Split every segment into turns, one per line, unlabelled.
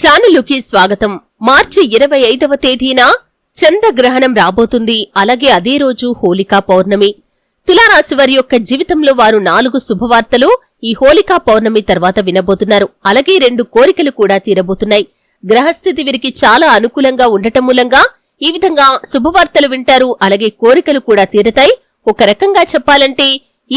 ఛానలుకి స్వాగతం. మార్చి ఇరవై ఐదవ తేదీన చంద్రగ్రహణం రాబోతుంది. అలాగే అదే రోజు హోలికా పౌర్ణమి. తులారాశి వారి యొక్క జీవితంలో వారు నాలుగు శుభవార్తలు ఈ హోలికా పౌర్ణమి తర్వాత వినబోతున్నారు. అలాగే రెండు కోరికలు కూడా తీరబోతున్నాయి. గ్రహస్థితి వీరికి చాలా అనుకూలంగా ఉండటం మూలంగా ఈ విధంగా శుభవార్తలు వింటారు. అలాగే కోరికలు కూడా తీరతాయి. ఒక రకంగా చెప్పాలంటే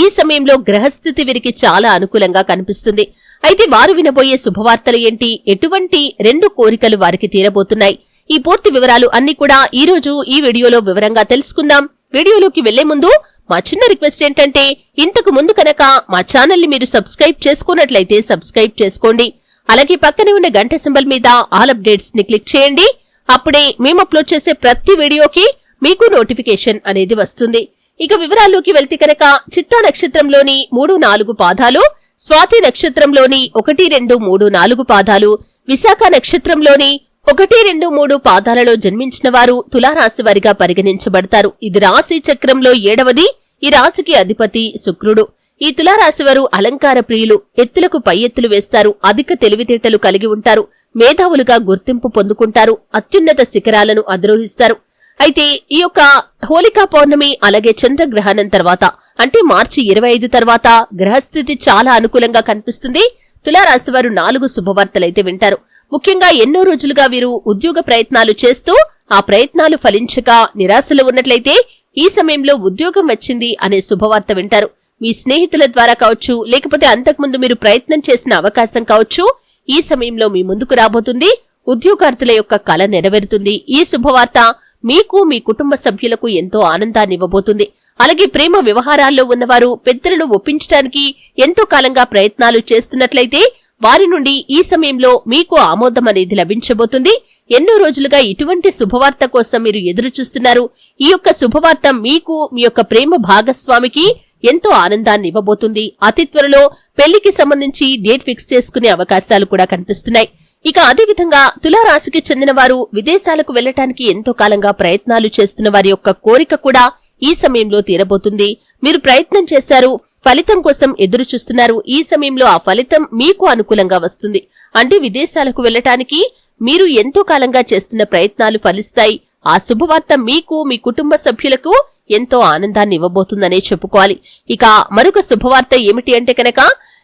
ఈ సమయంలో గ్రహస్థితి వీరికి చాలా అనుకూలంగా కనిపిస్తుంది. అయితే వారు వినబోయే శుభవార్తలు ఏంటి? ఎటువంటి రెండు కోరికలు వారికి తీరబోతున్నాయి? ఈ పూర్తి వివరాలు అన్ని కూడా ఈ రోజు ఈ వీడియోలో వివరంగా తెలుసుకుందాం. వీడియోలోకి వెళ్ళే ముందు మా చిన్న రిక్వెస్ట్ ఏంటంటే ఇంతకు ముందు కనుక మా ఛానల్ని మీరు సబ్స్క్రైబ్ చేసుకున్నట్లయితే సబ్స్క్రైబ్ చేసుకోండి. అలాగే పక్కనే ఉన్న గంట సింబల్ మీద ఆల్ అప్డేట్స్ని క్లిక్ చేయండి. అప్పుడే మేము అప్లోడ్ చేసే ప్రతి వీడియోకి మీకు నోటిఫికేషన్ అనేది వస్తుంది. ఇక వివరాల్లోకి వెళ్తే కనుక చిత్తా నక్షత్రంలోని మూడు నాలుగు పాదాలు స్వాతి నక్షత్రంలోని ఒకటి రెండు మూడు నాలుగు పాదాలు విశాఖ నక్షత్రంలోని ఒకటి రెండు మూడు పాదాలలో జన్మించిన వారు తులారాశి వారిగా పరిగణించబడతారు. ఇది రాశి చక్రంలో ఏడవది. ఈ రాశికి అధిపతి శుక్రుడు. ఈ తులారాశి వారు అలంకార ప్రియులు. ఎత్తులకు పై ఎత్తులు వేస్తారు. అధిక తెలివితేటలు కలిగి ఉంటారు. మేధావులుగా గుర్తింపు పొందుకుంటారు. అత్యున్నత శిఖరాలను అధిరోహిస్తారు. అయితే ఈ యొక్క హోలికా పౌర్ణమి అలాగే చంద్రగ్రహణం తర్వాత అంటే మార్చి ఇరవై ఐదు తర్వాత గ్రహస్థితి చాలా అనుకూలంగా కనిపిస్తుంది. తులారాశి వారు నాలుగు శుభవార్తలైతే వింటారు. ముఖ్యంగా ఎన్నో రోజులుగా వీరు ఉద్యోగ ప్రయత్నాలు చేస్తూ ఆ ప్రయత్నాలు ఫలించక నిరాశలో ఉన్నట్లయితే ఈ సమయంలో ఉద్యోగం వచ్చింది అనే శుభవార్త వింటారు. మీ స్నేహితుల ద్వారా కావచ్చు లేకపోతే అంతకుముందు మీరు ప్రయత్నం చేసిన అవకాశం కావచ్చు ఈ సమయంలో మీ ముందుకు రాబోతుంది. ఉద్యోగార్థుల యొక్క కళ నెరవేరుతుంది. ఈ శుభవార్త మీకు మీ కుటుంబ సభ్యులకు ఎంతో ఆనందాన్ని ఇవ్వబోతుంది. అలాగే ప్రేమ వ్యవహారాల్లో ఉన్నవారు పెద్దలను ఒప్పించడానికి ఎంతో కాలంగా ప్రయత్నాలు చేస్తున్నట్లయితే వారి నుండి ఈ సమయంలో మీకు ఆమోదం అనేది లభించబోతుంది. ఎన్నో రోజులుగా ఇటువంటి శుభవార్త కోసం మీరు ఎదురు చూస్తున్నారు ఈ యొక్క శుభవార్త మీకు మీ యొక్క ప్రేమ భాగస్వామికి ఎంతో ఆనందాన్ని ఇవ్వబోతుంది. అతి త్వరలో పెళ్ళికి సంబంధించి డేట్ ఫిక్స్ చేసుకునే అవకాశాలు కూడా కనిపిస్తున్నాయి. ఇక అదేవిధంగా తులారాశికి చెందిన వారు విదేశాలకు వెళ్ళటానికి ఎంతో కాలంగా ప్రయత్నాలు చేస్తున్న వారి యొక్క కోరిక కూడా ఈ సమయంలో తీరబోతుంది. మీరు ప్రయత్నం చేశారు ఫలితం కోసం ఎదురు చూస్తున్నారు. ఈ సమయంలో ఆ ఫలితం మీకు అనుకూలంగా వస్తుంది. అంటే విదేశాలకు వెళ్ళటానికి మీరు ఎంతో కాలంగా చేస్తున్న ప్రయత్నాలు ఫలిస్తాయి. ఆ శుభవార్త మీకు మీ కుటుంబ సభ్యులకు ఎంతో ఆనందాన్ని ఇవ్వబోతుందనే చెప్పుకోవాలి. ఇక మరొక శుభవార్త ఏమిటి అంటే కనుక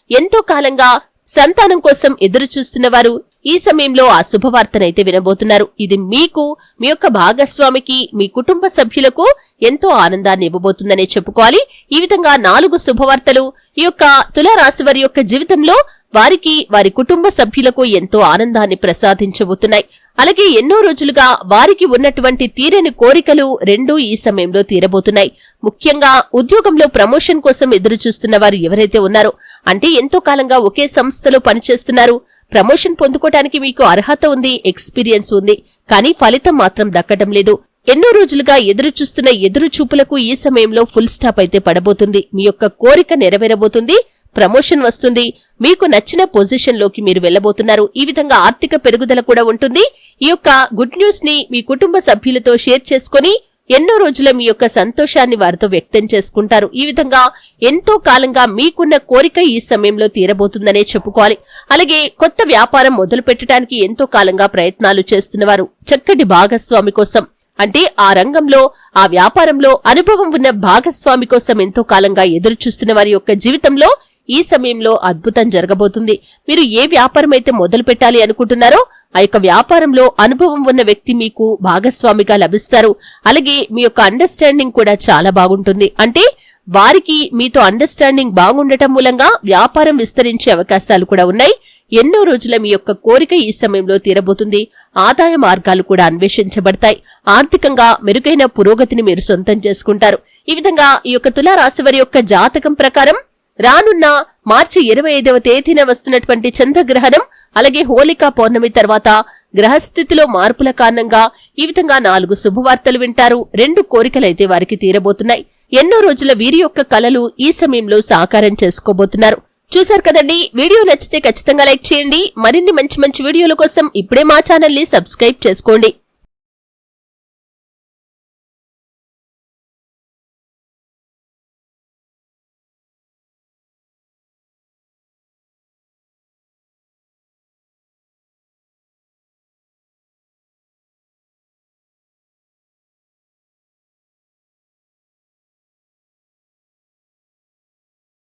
ఎంతో కాలంగా సంతానం కోసం ఎదురు చూస్తున్న వారు ఈ సమయంలో ఆ శుభవార్తనైతే వినబోతున్నారు. ఇది మీకు మీ యొక్క భాగస్వామికి మీ కుటుంబ సభ్యులకు ఎంతో ఆనందాన్ని ఇవ్వబోతుందనే చెప్పుకోవాలి. ఈ విధంగా నాలుగు శుభవార్తలు ఈ యొక్క తులారాశి వారి యొక్క జీవితంలో వారికి వారి కుటుంబ సభ్యులకు ఎంతో ఆనందాన్ని ప్రసాదించబోతున్నాయి. అలాగే ఎన్నో రోజులుగా వారికి ఉన్నటువంటి తీరని కోరికలు రెండూ ఈ సమయంలో తీరబోతున్నాయి. ముఖ్యంగా ఉద్యోగంలో ప్రమోషన్ కోసం ఎదురు చూస్తున్న వారు ఎవరైతే ఉన్నారో అంటే ఎంతో కాలంగా ఒకే సంస్థలో పనిచేస్తున్నారు ప్రమోషన్ పొందుకోవటానికి మీకు అర్హత ఉంది ఎక్స్పీరియన్స్ ఉంది కానీ ఫలితం మాత్రం దక్కడం లేదు. ఎన్నో రోజులుగా ఎదురు చూస్తున్న ఎదురు చూపులకు ఈ సమయంలో ఫుల్ స్టాప్ అయితే పడబోతుంది. మీ యొక్క కోరిక నెరవేరబోతుంది ప్రమోషన్ వస్తుంది. మీకు నచ్చిన పొజిషన్లోకి మీరు వెళ్ళబోతున్నారు ఈ విధంగా ఆర్థిక పెరుగుదల కూడా ఉంటుంది. ఈ యొక్క గుడ్ న్యూస్ని మీ కుటుంబ సభ్యులతో షేర్ చేసుకుని ఎన్నో రోజుల మీ యొక్క సంతోషాన్ని వారితో వ్యక్తం చేసుకుంటారు. ఈ విధంగా ఎంతో కాలంగా మీకున్న కోరిక ఈ సమయంలో తీరబోతుందనే చెప్పుకోవాలి. అలాగే కొత్త వ్యాపారం మొదలు పెట్టడానికి ఎంతో కాలంగా ప్రయత్నాలు చేస్తున్నవారు చక్కటి భాగస్వామి కోసం. అంటే ఆ రంగంలో ఆ వ్యాపారంలో అనుభవం ఉన్న భాగస్వామి కోసం ఎంతో కాలంగా ఎదురు చూస్తున్న వారి యొక్క జీవితంలో ఈ సమయంలో అద్భుతం జరగబోతుంది. మీరు ఏ వ్యాపారం అయితే మొదలు పెట్టాలి అనుకుంటున్నారో ఆ యొక్క వ్యాపారంలో అనుభవం ఉన్న వ్యక్తి మీకు భాగస్వామిగా లభిస్తారు. అలాగే మీ యొక్క అండర్స్టాండింగ్ కూడా చాలా బాగుంటుంది. అంటే వారికి మీతో అండర్స్టాండింగ్ బాగుండటం మూలంగా వ్యాపారం విస్తరించే అవకాశాలు కూడా ఉన్నాయి. ఎన్నో రోజుల మీ యొక్క కోరిక ఈ సమయంలో తీరబోతుంది. ఆదాయ మార్గాలు కూడా అన్వేషించబడతాయి. ఆర్థికంగా మెరుగైన పురోగతిని మీరు సొంతం చేసుకుంటారు. ఈ విధంగా ఈ యొక్క తులారాశి వారి యొక్క జాతకం ప్రకారం రానున్న మార్చి ఇరవై ఐదవ తేదీన వస్తున్నటువంటి చంద్రగ్రహణం అలాగే హోలికా పౌర్ణమి తర్వాత గ్రహస్థితిలో మార్పుల కారణంగా ఈ విధంగా నాలుగు శుభవార్తలు వింటారు. రెండు కోరికలైతే వారికి తీరబోతున్నాయి. ఎన్నో రోజుల వీరి యొక్క కలలు ఈ సమయంలో సాకారం చేసుకోబోతున్నారు. చూశారు కదండి? వీడియో నచ్చితే ఖచ్చితంగా లైక్ చేయండి. మరిన్ని మంచి మంచి వీడియోల కోసం ఇప్పుడే మా ఛానల్ని సబ్స్క్రైబ్ చేసుకోండి.